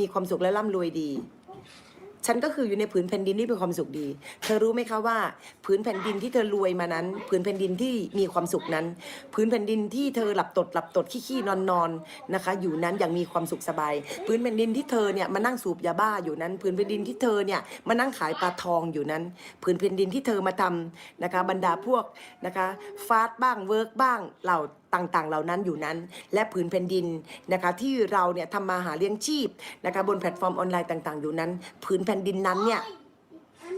มีความสุขและร่ำรวยดี ฉันก็คืออยู่ในผืนแผ่นดินที่มีความสุขดี เธอรู้ไหมคะว่า ผืนแผ่นดินที่เธอรวยมานั้น ผืนแผ่นดินที่มีความสุขนั้น ผืนแผ่นดินที่เธอหลับตดหลับตดขี้ขี้นอนนอนนะคะ อยู่นั้นอย่างมีความสุขสบาย ผืนแผ่นดินที่เธอเนี่ยมานั่งสูบยาบ้าอยู่นั้น ผืนแผ่นดินที่เธอเนี่ยมานั่งขายปลาทองอยู่นั้น ผืนแผ่นดินที่เธอมาทำนะคะ บรรดาพวกนะคะฟาสต์บ้างเวิร์กบ้างเหล่าต่างๆ เหล่านั้นอยู่นั้น และผืนแผ่นดินนะคะที่เราเนี่ยทำมาหาเลี้ยงชีพนะคะบนแพลตฟอร์มออนไลน์ต่าง ๆ อยู่นั้น ผืนแผ่นดินนั้นเนี่ย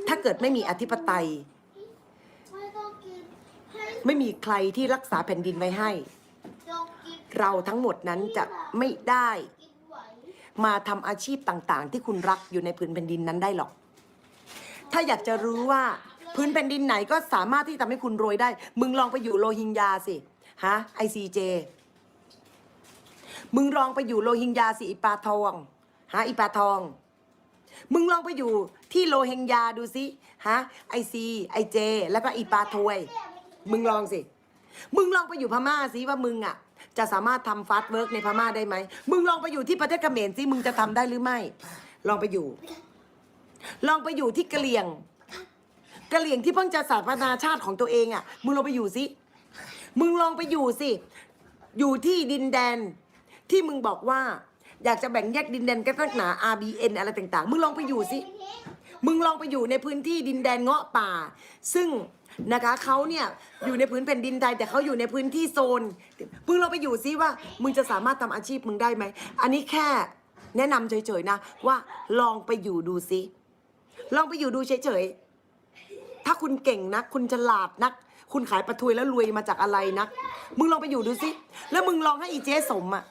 ถ้าเกิดไม่มีอธิปไตย ไม่มีใครที่รักษาแผ่นดินไว้ให้ เราทั้งหมดนั้นจะไม่ได้ มาทำอาชีพต่างๆ ที่คุณรักอยู่ในผืนแผ่นดินนั้นได้หรอก ถ้าอยากจะรู้ว่าพื้นแผ่นดินไหนก็สามารถที่ทำให้คุณรวยได้ มึงลองไปอยู่โรฮิงญาสิ ฮะไอซีเจมึงลองไปอยู่โรฮิงญาสิอีปาทองฮะอีปาทอง มึงลองไปอยู่ที่โรฮิงญาดูสิฮะไอซีไอเจ แล้วก็อีปาทวย มึงลองสิ มึงลองไปอยู่พม่าสิว่ามึงอะ จะสามารถทำฟาสต์เวิร์กในพม่าได้ไหม มึงลองไปอยู่ที่ประเทศเขมรสิมึงจะทำได้หรือไม่ ลองไปอยู่ ลองไปอยู่ที่กะเหรี่ยงกะเหรี่ยงที่เพิ่งจะสถาปนาชาติของตัวเองอะ มึงลองไปอยู่สิ มึงลองไปอยู่สิ อยู่ที่ดินแดน ที่มึงบอกว่า อยากจะแบ่งแยกดินแดนกันตั้งหนา RBN อะไรต่าง ๆ มึงลองไปอยู่สิ มึงลองไปอยู่ในพื้นที่ดินแดนเงาะป่า ซึ่งนะคะเขาเนี่ยอยู่ในพื้นแผ่นดินไทยแต่เขาอยู่ในพื้นที่โซนมึงลองไปอยู่ซิว่า มึงจะสามารถทำอาชีพมึงได้ไหม อันนี้แค่แนะนำเฉยๆนะว่าลองไปอยู่ดูซิลองไปอยู่ดูเฉยๆ คุณเก่งนัก คุณฉลาดนัก คุณขายปลาทูแล้วรวยมาจากอะไรนัก มึงลองไปอยู่ดูสิแล้วมึงลองให้อีเจ๊สมอะ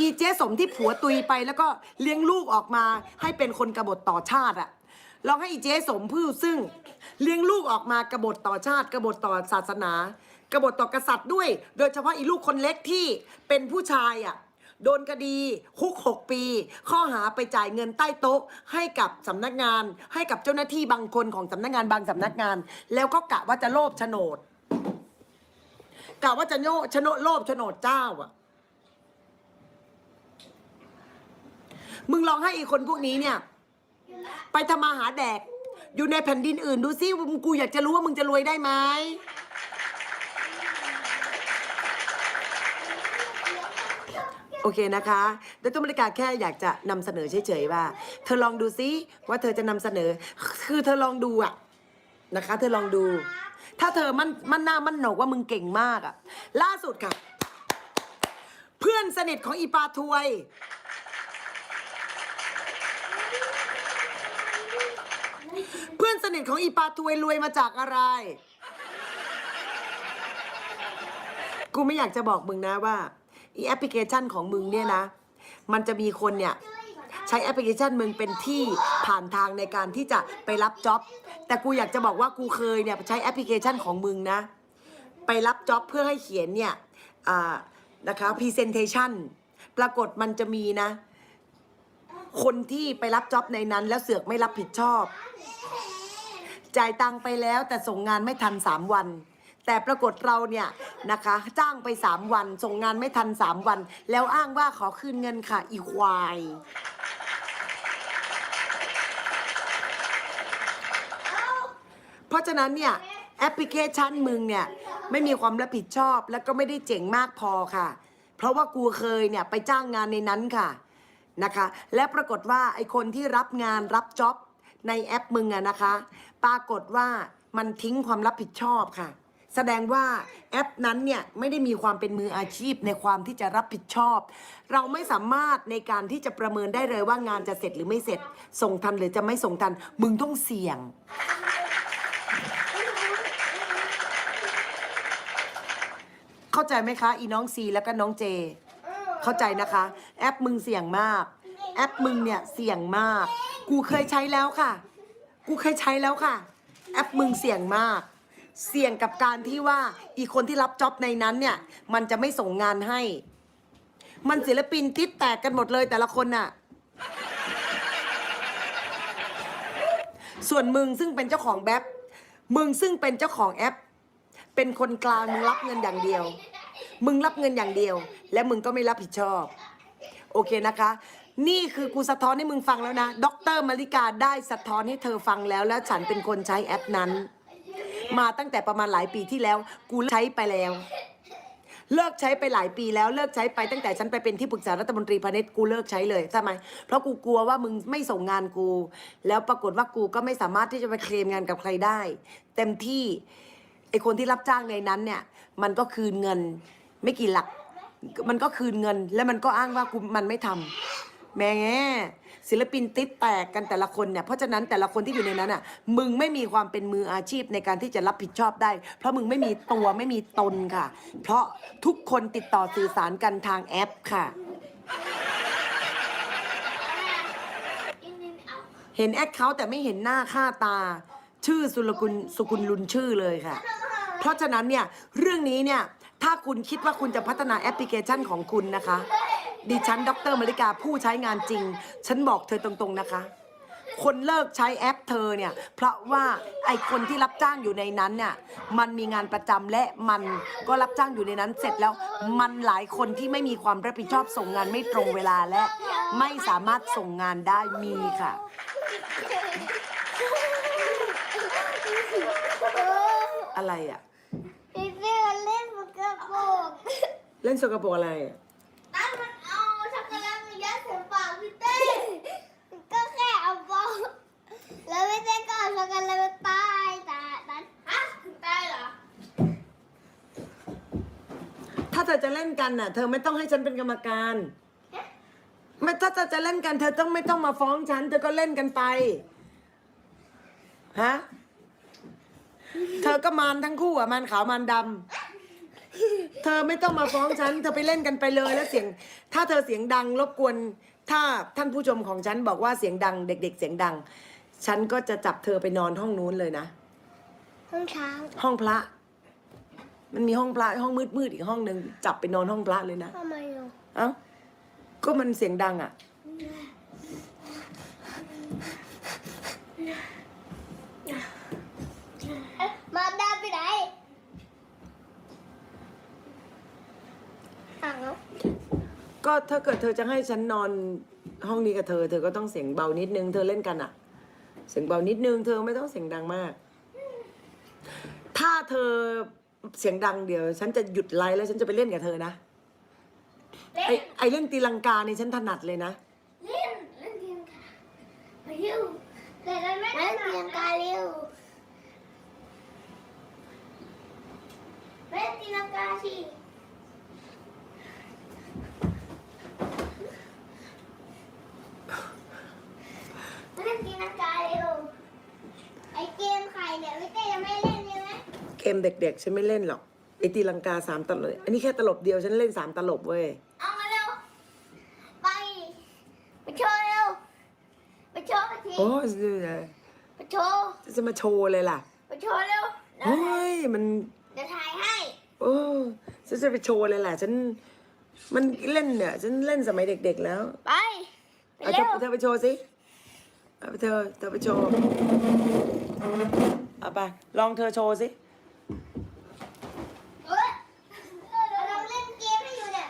อีเจ๊สมที่ผัวตุยไปแล้วก็เลี้ยงลูกออกมา ให้เป็นคนกบฏต่อชาติอะลองให้อีเจ๊สมผู้ซึ่ง เลี้ยงลูกออกมากบฏต่อชาติ กบฏต่อศาสนากบฏต่อกษัตริย์ด้วย โดยเฉพาะอีลูกคนเล็กที่เป็นผู้ชายอะ โดนคดีคุกหกปี ข้อหาไปจ่ายเงินใต้โต๊ะ ให้กับสำนักงาน ให้กับเจ้าหน้าที่บางคนของสำนักงานบางสำนักงาน แล้วก็กะว่าจะโลภโฉนดกะว่าจะโยโฉนดโลภโฉนดเจ้าอะ มึงลองให้อีกคนพวกนี้เนี่ย ไปทำมาหาแดก อยู่ในแผ่นดินอื่นดูซิว่ากูอยากจะรู้ว่ามึงจะรวยได้ไหม โอเคนะคะโดยต้นบริการแค่อยากจะนำเสนอเฉยๆว่า เธอลองดูซิว่าเธอจะนำเสนอ คือเธอลองดูอะนะคะ เธอลองดู ถ้าเธอมันมันหน้ามันโหนกว่ามึงเก่งมากอะล่าสุดค่ะ เพื่อนสนิทของอีปาทวย เพื่อนสนิทของอีปาทวยรวยมาจากอะไร กูไม่อยากจะบอกมึงนะว่า อีแอปพลิเคชันของมึงเนี่ยนะ มันจะมีคนเนี่ยใช้แอปพลิเคชันมึงเป็นที่ผ่านทางในการที่จะไปรับจ็อบ แต่กูอยากจะบอกว่ากูเคยเนี่ยใช้แอปพลิเคชันของมึงนะ ไปรับจ็อบเพื่อให้เขียนเนี่ยอ่านะคะ presentation ปรากฏมันจะมีนะ คนที่ไปรับจ็อบในนั้น แล้วเสือกไม่รับผิดชอบ จ่ายตังค์ไปแล้วแต่ส่งงานไม่ทันสามวัน แต่ปรากฏเราเนี่ยนะคะ จ้างไปสามวัน ส่งงานไม่ทันสามวัน แล้วอ้างว่าขอคืนเงินค่ะ อีควาย เพราะฉะนั้นเนี่ยแอปพลิเคชันมึงเนี่ยไม่มีความรับผิดชอบแล้วก็ไม่ได้เจ๋งมากพอค่ะ เพราะว่ากูเคยเนี่ยไปจ้างงานในนั้นค่ะนะคะ และปรากฏว่าไอคนที่รับงานรับจ็อบในแอปมึงอะนะคะ ปรากฏว่ามันทิ้งความรับผิดชอบค่ะ แสดงว่าแอปนั้นเนี่ยไม่ได้มีความเป็นมืออาชีพในความที่จะรับผิดชอบ เราไม่สามารถในการที่จะประเมินได้เลยว่างานจะเสร็จหรือไม่เสร็จ ส่งทันหรือจะไม่ส่งทัน มึงต้องเสี่ยง เข้าใจไหมคะ อีน้องซีแล้วก็น้องเจ เข้าใจนะคะ แอปมึงเสี่ยงมาก แอปมึงเนี่ยเสี่ยงมาก กูเคยใช้แล้วค่ะ กูเคยใช้แล้วค่ะ แอปมึงเสี่ยงมาก เสี่ยงกับการที่ว่าอีกคนที่รับจ็อบในนั้นเนี่ย มันจะไม่ส่งงานให้ มันศิลปินติดแตกกันหมดเลยแต่ละคนน่ะ ส่วนมึงซึ่งเป็นเจ้าของแบ็บมึงซึ่งเป็นเจ้าของแอป เป็นคนกลางมึงรับเงินอย่างเดียว มึงรับเงินอย่างเดียว และมึงก็ไม่รับผิดชอบ โอเคนะคะ นี่คือกูสะท้อนให้มึงฟังแล้วนะ ดรมาริกาได้สะท้อนให้เธอฟังแล้ว แล้วฉันเป็นคนใช้แอปนั้น มาตั้งแต่ประมาณหลายปีที่แล้ว กูใช้ไปแล้ว เลิกใช้ไปหลายปีแล้วเลิกใช้ไปตั้งแต่ฉันไปเป็นที่ปรึกษารัฐมนตรีพาณิชย์กูเลิกใช้เลยทำไมเพราะกูกลัวว่ามึงไม่ส่งงานกู แล้วปรากฏว่ากูก็ไม่สามารถที่จะไปเคลมงานกับใครได้ เต็มที่ไอคนที่รับจ้างในนั้นเนี่ย มันก็คืนเงินไม่กี่หลัก มันก็คืนเงิน แล้วมันก็อ้างว่ากูมันไม่ทำแม่ ศิลปินติดแตกกันแต่ละคนเนี่ยเพราะฉะนั้นแต่ละคนที่อยู่ในนั้นอะมึงไม่มีความเป็นมืออาชีพในการที่จะรับผิดชอบได้ เพราะมึงไม่มีตัวไม่มีตนค่ะ เพราะทุกคนติดต่อสื่อสารกันทางแอปค่ะเห็นแอคเคาท์แต่ไม่เห็นหน้าค่าตา ชื่อสุรกุลสุกุลลุนชื่อเลยค่ะ เพราะฉะนั้นเนี่ย เรื่องนี้เนี่ย ถ้าคุณคิดว่าคุณจะพัฒนาแอปพลิเคชันของคุณนะคะ ดิฉันดรมาริกาผู้ใช้งานจริง ฉันบอกเธอตรงๆนะคะ คนเลิกใช้แอปเธอเนี่ย เพราะว่าไอคนที่รับจ้างอยู่ในนั้นเนี่ยมันมีงานประจำและมันก็รับจ้างอยู่ในนั้นเสร็จแล้ว มันหลายคนที่ไม่มีความรับผิดชอบส่งงานไม่ตรงเวลาและ ไม่สามารถส่งงานได้มีค่ะ อะไรอะพี่เสื้อเล่นมันกระโปรงเล่นสกปรกอะไรอะ ตั้นมันเอาช็อกโกแลตมายัดใส่ปากพี่เต้ก็แค่เอาบอลแล้วพี่เต้ก็เอาช็อกโกแลตมาตายแต่นั้นฮะถึงตายเหรอ ถ้า เธอจะเล่นกันน่ะ เธอไม่ต้องให้ฉันเป็นกรรมการ ไม่ถ้าเธอจะเล่นกันเธอต้องไม่ต้องมาฟ้องฉัน เธอก็เล่นกันไป ฮะ เธอก็มานทั้งคู่อะมานขาวมานดำ เธอไม่ต้องมาฟ้องฉัน เธอไปเล่นกันไปเลยแล้วเสียง ถ้าเธอเสียงดังรบกวน ถ้าท่านผู้ชมของฉันบอกว่าเสียงดัง เด็ก ๆ เสียงดัง ฉันก็จะจับเธอไปนอนห้องนู้นเลยนะ ห้องช้างห้องพระ มันมีห้องพระห้องมืดๆอีกห้องหนึ่งจับไปนอนห้องพระเลยนะทำไมอะเอ้าก็มันเสียงดังอะมาดาไปไหนอ้าวก็ถ้าเกิดเธอจะให้ฉันนอนห้องนี้กับเธอ เธอก็ต้องเสียงเบานิดนึง เธอเล่นกันอะ เสียงเบานิดนึง เธอไม่ต้องเสียงดังมาก ถ้าเธอ เสียงดังเดี๋ยว ฉันจะหยุดไลฟ์แล้วฉันจะไปเล่นกับเธอนะ เล่ไอน ไอเล่นตีลังกาเนี่ยฉันถนัดเลยนะ เล่น เล่นเตียงกาไปเร็วเล่นเล่นเล่นเตียงกาเร็วเล่นเตียงกาสิเล่นเตียงกาเร็วไอเกมไข่เนี่ยพี่เต้ยังไม่เล่น ใช่ไหมเกมเด็กๆ ฉันไม่เล่นหรอกไอตีลังกาสามตลบ อันนี้แค่ตลบเดียวฉันเล่นสามตลบเว้ย เอามาเร็ว ไป ไปโชว์เร็ว ไปโชว์ทีโอ้ยไปโชว์จะมาโชว์เลยล่ะ ไปโชว์เร็วเดี๋ยวโอ้ยมัน เดี๋ยวถ่ายให้ โอ้ฉันจะไปโชว์เลยแหละฉัน มันเล่นเนี่ย ฉันเล่นสมัยเด็กๆแล้วไป ไปเอาเธเร็อว เธอไปโชว์สิเอาไปเธอเธอไปโชว์เอาไปลองเธอโชว์สิ เอ้ยเราเล่นเกมให้อยู่เนี่ย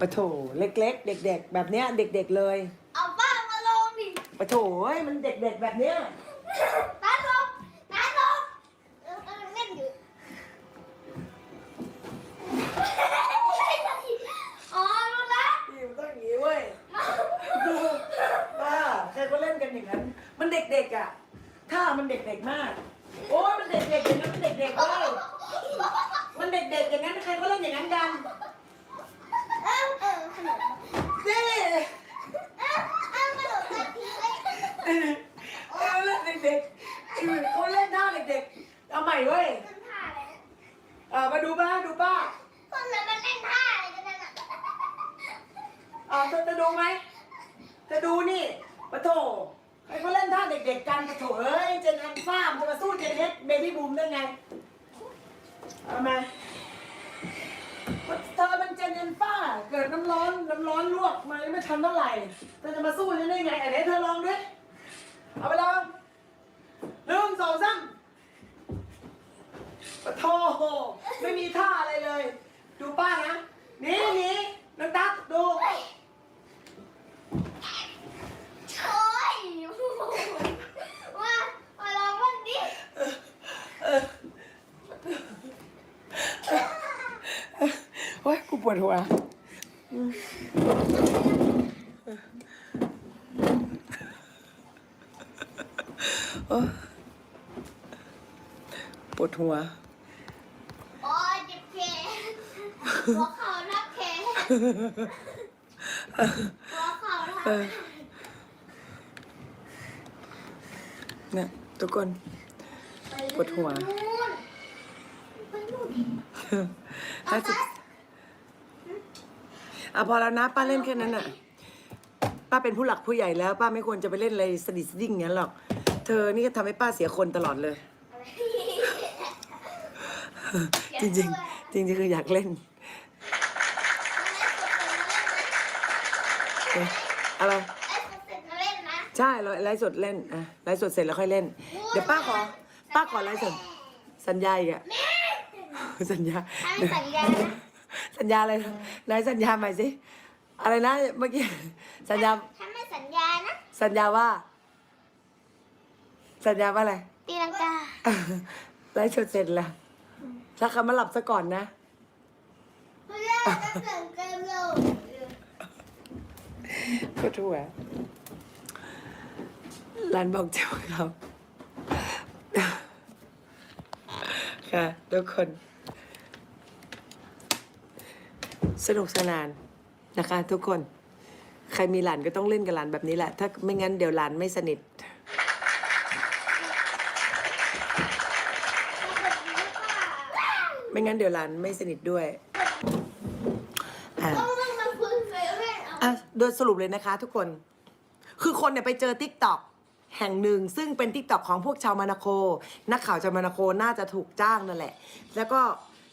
ปะโถเล็ก ๆ เด็ก ๆ แบบเนี้ยเด็ก ๆเลยเอาป้ามาลงดิปะโถเอ้ยมันเด็ก ๆ แบบเนี้ยตาลงตาลงเออเออเล่นอยู่อ๋อรู้ละนี่มันต้องอย่างนี้เว้ยดูบ้าใครก็เล่นกันอย่างนั้น มันเด็กๆอะ ถ้ามันเด็กๆมาก โอ้ยมันเด็ก ๆ อย่างนั้นมันเด็กๆเว้ยมันเด็ก ๆ อย่างนั้นใครก็เล่นอย่างนั้นกัน เออเออขนม นี่ เออเออขนมกันทีเลย เอาเล่นเด็กๆคือ เขาเล่นท่าเด็กๆ เอาใหม่เว้ยมันท่าอะไรเออมาดูป้าดูป้าคนเรามันเล่นท่าอะไรกันนั่นน่ะเออเธอจะดูไหมจะดูนี่ปะโถใครเขาเล่นท่าเด็กๆกันปะโถเอ้ยเจนอันฟ้ามันจะมาสู้เจนเฮดเบบี้บูมได้ไงเอามาเธอมันเจนอันฟ้า เกิดน้ำร้อนน้ำร้อนลวกมาไม่ทันเท่าไหร่เธอจะมาสู้ฉันได้ไงอันไหนเธอลองด้วยเอาไปลอง หนึ่งสองสามปะโทไม่มีท่าอะไรเลย ดูป้านะนี่นี่น้องตั๊กดู โอ้ยมามาลองบ้างดิโอ้ยกูปวดหัวโอ๊ยปว ดหัว โอ้ยเจ็บแขนหัวเข่าทับแขนหัวเข่าทับเออเนี่ยทุกคน ปวดหัวนู่นไปนู่นดิล่าสุดอะพอแล้วนะป้าเล่นแค่นั้นอะ ป้าเป็นผู้หลักผู้ใหญ่แล้ว ป้าไม่ควรจะไปเล่นอะไรสดิสดิ้งอย่างนั้นหรอก เธอนี่ก็ทำให้ป้าเสียคนตลอดเลย จริงๆ จริงๆคืออยากเล่นเอ๊ะอะไรไอ้คนเสร็จมาเล่นนะใช่เราไลฟ์สดเล่นอะไลฟ์สดเสร็จแล้วค่อยเล่น เดี๋ยวป้าขอ ป้าขอไลฟ์สดสัญญาอีกอะสัญญาถ้าไม่สัญญานะสัญญาอะไรนะไหนสัญญาใหม่สิอะไรนะเมื่อกี้สัญญาถ้าไม่สัญญานะสัญญาว่า สัญญาว่าอะไรตีลังกาไลฟ์สดเสร็จแล้ว ถ้าเขามาหลับซะก่อนนะเพื่อนจะเสริมเกมเร็วก็ทั่วร้านบอกเจ้าครับ ค่ะ ทุกคน สนุกสนานนะคะ ทุกคน ใครมีหลานก็ต้องเล่นกับหลานแบบนี้แหละ ถ้าไม่งั้นเดี๋ยวหลานไม่สนิท ไม่งั้นเดี๋ยวหลานไม่สนิทด้วยอ่าต้องมันมาพึ่งเซเว่นเอาอะโดยสรุปเลยนะคะทุกคน คือคนเนี่ยไปเจอทิกตอกแห่งหนึ่ง ซึ่งเป็นทิกตอกของพวกชาวมานาโค นักข่าวชาวมานาโคน่าจะถูกจ้างนั่นแหละ แล้วก็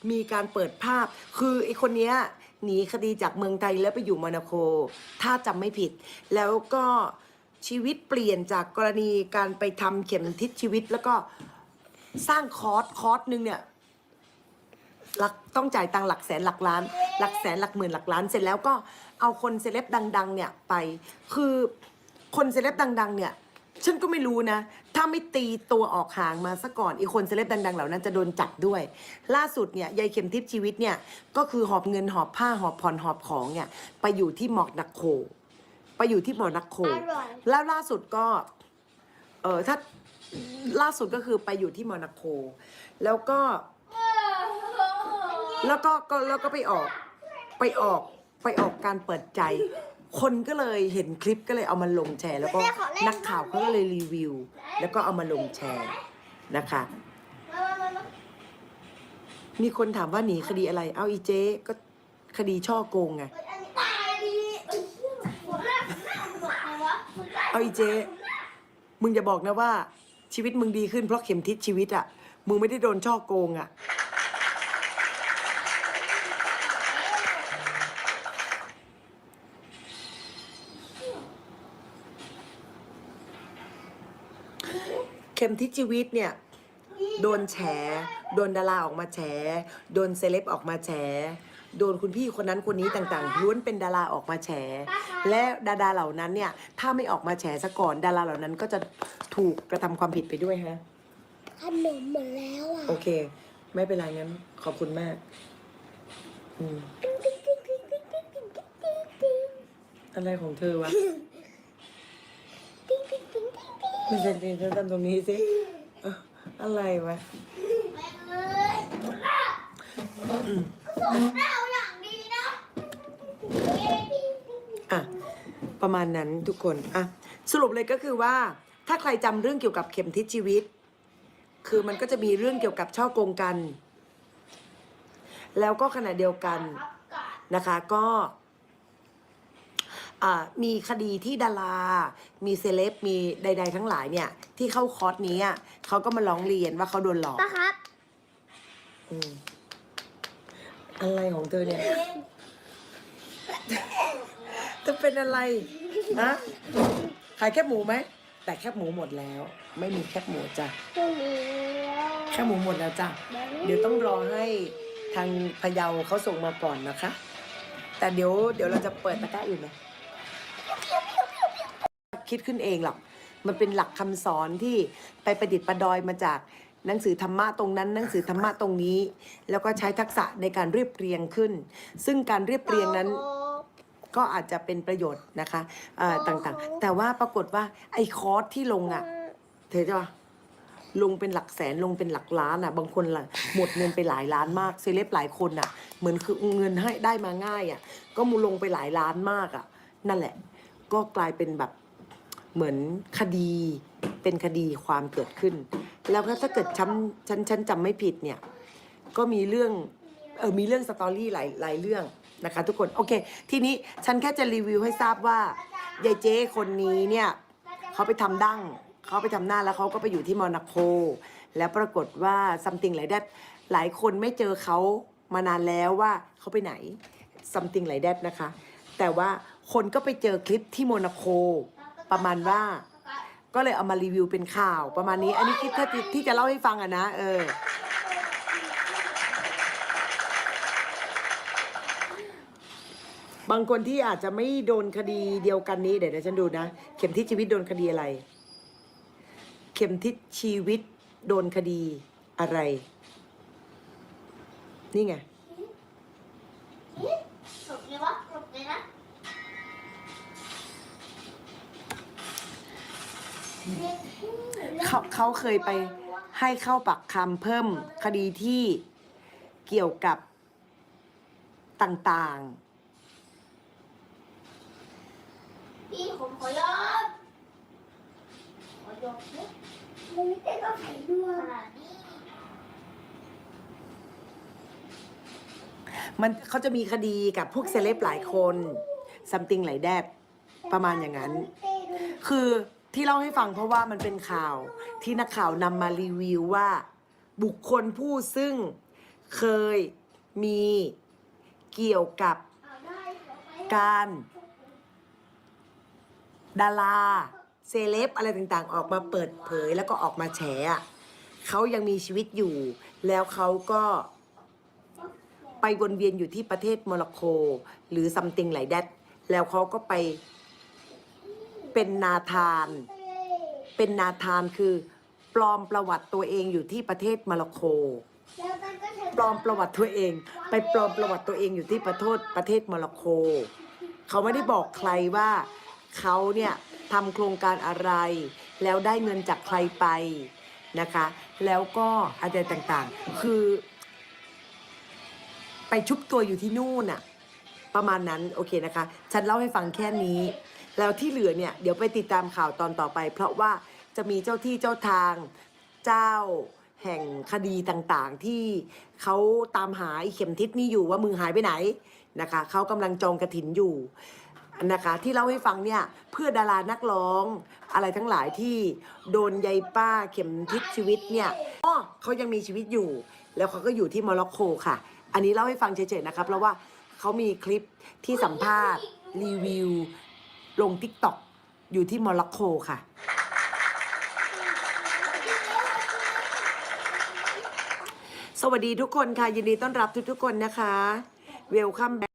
มีการเปิดภาพ คือไอคนเนี้ยหนีคดีจากเมืองไทยแล้วไปอยู่มานาโค ถ้าจำไม่ผิด แล้วก็ชีวิตเปลี่ยนจากกรณีการไปทำเข็มทิศชีวิตแล้วก็สร้างคอร์สคอร์สหนึ่งเนี่ย หลักต้องจ่ายตังค์หลักแสนหลักล้าน หลักแสนหลักหมื่นหลักล้าน เสร็จแล้วก็เอาคนเซเลบดัง ๆ เนี่ยไป คือคนเซเลบดัง ๆ เนี่ยฉันก็ไม่รู้นะ ถ้าไม่ตีตัวออกห่างมาซะก่อน อีกคนเซเลบดัง ๆ เหล่านั้นจะโดนจับด้วย ล่าสุดเนี่ยยายเข็มทิพย์ชีวิตเนี่ย ก็คือหอบเงินหอบผ้าหอบผ่อนหอบของเนี่ยไปอยู่ที่หมอกนักโค ไปอยู่ที่หมอกนักโค อร่อย แล้วล่าสุดก็ เออถ้าล่าสุดก็คือไปอยู่ที่มอนาโคแล้วก็ แล้วก็ก็แล้วก็ไปออกไปออกไปออกการเปิดใจ คนก็เลยเห็นคลิปก็เลยเอามาลงแชร์ แล้วก็นักข่าวเขาก็เลยรีวิว แล้วก็เอามาลงแชร์นะคะ มีคนถามว่าหนีคดีอะไร เอาอีเจ๊ก็คดีช่อโกงไงเอาอีเจ๊มึงอย่าบอกนะว่าชีวิตมึงดีขึ้นเพราะเข็มทิศชีวิตอะมึงไม่ได้โดนช่อโกงอะ เข็มทิศชีวิตเนี่ยโดนแฉ โดนดาราออกมาแฉ โดนเซเลบออกมาแฉ โดนคุณพี่คนนั้นคนนี้ต่างๆล้วนเป็นดาราออกมาแฉ และดาราเหล่านั้นเนี่ย ถ้าไม่ออกมาแฉซะก่อน ดาราเหล่านั้นก็จะถูกกระทำความผิดไปด้วยฮะ ขนมหมดแล้วอะ โอเค ไม่เป็นไรงั้น ขอบคุณมาก อืมอะไรของเธอวะไม่ใช่จริงฉันทำตรงนี้สิ อะไรวะแม่เอ้ยหัวหน้าส่งหน้าเอย่างดีนะอะประมาณนั้นทุกคนอะสรุปเลยก็คือว่า ถ้าใครจำเรื่องเกี่ยวกับเข็มทิศชีวิต คือมันก็จะมีเรื่องเกี่ยวกับช่อโกงกัน แล้วก็ขณะเดียวกัน นะคะก็ มีคดีที่ดารา มีเซเลบ มีใด ๆ ทั้งหลายเนี่ย ที่เข้าคอร์สนี้อะเขาก็มาร้องเรียนว่าเขาโดนหลอก ป้าครับอืมอะไรของเธอเนี่ยจะเป็นอะไรนะขายแคบหมูไหม แต่แคบหมูหมดแล้ว ไม่มีแคบหมูจ้ะ ตรงนี้แคบหมูหมดแล้วจ้ะแบบนี้เดี๋ยวต้องรอให้ทางพะเยาเขาส่งมาก่อนนะคะ แต่เดี๋ยวเดี๋ยวเราจะเปิดตะกร้าอื่นนะ คิดขึ้นเองหรอก มันเป็นหลักคำสอนที่ไปประดิษฐ์ประดอยมาจากหนังสือธรรมะตรงนั้น หนังสือธรรมะตรงนี้ แล้วก็ใช้ทักษะในการเรียบเรียงขึ้น ซึ่งการเรียบเรียงนั้นก็อาจจะเป็นประโยชน์นะคะต่างๆ แต่ว่าปรากฏว่าไอ้คอร์สที่ลงอะ่ะเธอจะว่าลงเป็นหลักแสนลงเป็นหลักล้านอะ่ะ บางคนละหมดเงินไปหลายล้านมากเซเลบหลายคนอะ่ะ เหมือนคือเงินให้ได้มาง่ายอะ่ะ ก็มูลงไปหลายล้านมากอะ นั่นแหละ ก็กลายเป็นแบบ เหมือนคดีเป็นคดีความเกิดขึ้น แล้วก็ถ้าเกิดฉันฉันฉันจำไม่ผิดเนี่ยก็มีเรื่องเออมีเรื่องสตอรี่หลายหลายเรื่องนะคะทุกคนโอเค ทีนี้ฉันแค่จะรีวิวให้ทราบว่ายายเจ้คนนี้เนี่ยเขาไปทำดั้งเขาไปทำหน้าแล้วเขาก็ไปอยู่ที่โมนาโกแล้วปรากฏว่า something หลาย that หลายคนไม่เจอเขามานานแล้วว่าเขาไปไหน something หลาย that นะคะ แต่ว่าคนก็ไปเจอคลิปที่โมนาโก ประมาณว่า ก็เลยเอามารีวิวเป็นข่าวประมาณนี้ อันนี้คลิปที่ที่จะเล่าให้ฟังอะนะ เออ บางคนที่อาจจะไม่โดนคดีเดียวกันนี้เดี๋ยวเดี๋ยวฉันดูนะ เข็มทิศชีวิตโดนคดีอะไร เข็มทิศชีวิตโดนคดีอะไร นี่ไง จบเลยวะจบเลยนะ เขาเขาเคยไปให้เข้าปักคำเพิ่มคดีที่เกี่ยวกับต่างพี่ผมขอยอมขอยอมมึงไม่ก็ใส่ด้วยขนาดนี้ๆมันเขาจะมีคดีกับพวกเซเลบหลายคน something หลายแดดประมาณอย่างนั้น คือ ที่เล่าให้ฟังเพราะว่ามันเป็นข่าวที่นักข่าวนำมารีวิวว่า บุคคลผู้ซึ่งเคยมีเกี่ยวกับการ ดาราเซเลบอะไรต่างๆ ออกมาเปิดเผยแล้วก็ออกมาแฉอะเขายังมีชีวิตอยู่ แล้วเขาก็ไปวนเวียนอยู่ที่ประเทศโมร็อกโก หรือซัมติงไหลแดดแล้วเขาก็ไป เป็นนาธาน เป็นนาธานคือ ปลอมประวัติตัวเองอยู่ที่ประเทศโมร็อกโกปลอมประวัติตัวเอง ไปปลอมประวัติตัวเองอยู่ที่ประเทศประเทศโมร็อกโกเขาไม่ได้บอกใครว่าเขาเนี่ยทำโครงการอะไร แล้วได้เงินจากใครไปนะคะ แล้วก็อะไรต่างๆ คือ ไปชุบตัวอยู่ที่นู่นน่ะประมาณนั้นโอเคนะคะ ฉันเล่าให้ฟังแค่นี้ แล้วที่เหลือเนี่ยเดี๋ยวไปติดตามข่าวตอนต่อไป เพราะว่าจะมีเจ้าที่เจ้าทางเจ้าแห่งคดีต่างๆ ที่เขาตามหาไอ้เข็มทิศนี่อยู่ว่ามึงหายไปไหนนะคะเขากำลังจองกระถินอยู่นะคะที่เล่าให้ฟังเนี่ยเพื่อดารานักร้องอะไรทั้งหลายที่โดนยายป้าเข็มทิศชีวิตเนี่ยอ้อเขายังมีชีวิตอยู่ แล้วเขาก็อยู่ที่โมร็อกโกค่ะ อันนี้เล่าให้ฟังเฉยๆนะครับเพราะว่าเขามีคลิปที่สัมภาษณ์รีวิว ลงทิกตอกอยู่ที่โมร็อกโกค่ะ สวัสดีทุกคนค่ะ ยินดีต้อนรับทุกๆคนนะคะ เวลคัมแบ